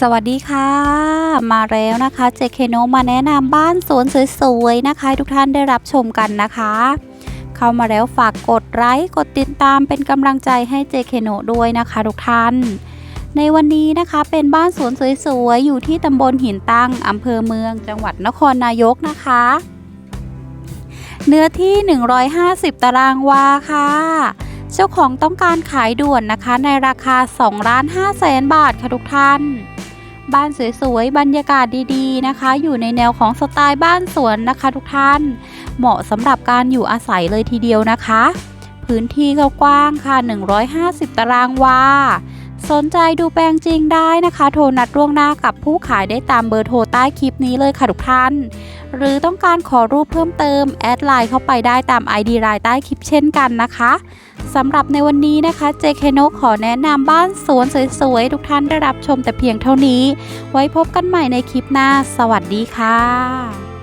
สวัสดีค่ะ มาแล้วนะคะเจเคโนมาแนะนำบ้านสวนสวยๆนะคะทุกท่านได้รับชมกันนะคะ เข้ามาแล้วฝากกดไลค์กดติดตามเป็นกำลังใจให้เจเคโนด้วยนะคะทุกท่าน ในวันนี้นะคะเป็นบ้านสวนสวยๆอยู่ที่ตำบลหินตั้งอำเภอเมือง จังหวัดนครนายกนะคะ เนื้อที่ 150 ตารางวาค่ะ เจ้าของต้องการขายด่วนนะคะ ในราคา2ล้าน5แสนบาทค่ะทุกท่าน บ้านสวยๆ บรรยากาศดีๆนะคะ อยู่ในแนวของสไตล์บ้านสวนนะคะทุกท่าน เหมาะสำหรับการอยู่อาศัยเลยทีเดียวนะคะ พื้นที่ก็กว้างค่ะ 150 ตารางวาสนใจดูแปลงจริงได้นะคะ โทรนัดล่วงหน้ากับผู้ขายได้ตามเบอร์โทรใต้คลิปนี้เลยค่ะทุกท่าน หรือต้องการขอรูปเพิ่มเติม แอดไลน์เข้าไปได้ตาม ID รายใต้คลิปเช่นกันนะคะ สำหรับในวันนี้นะคะ JK นกขอแนะนำบ้านสวนสวยๆ ทุกท่านได้รับชมแต่เพียงเท่านี้ ไว้พบกันใหม่ในคลิปหน้า สวัสดีค่ะ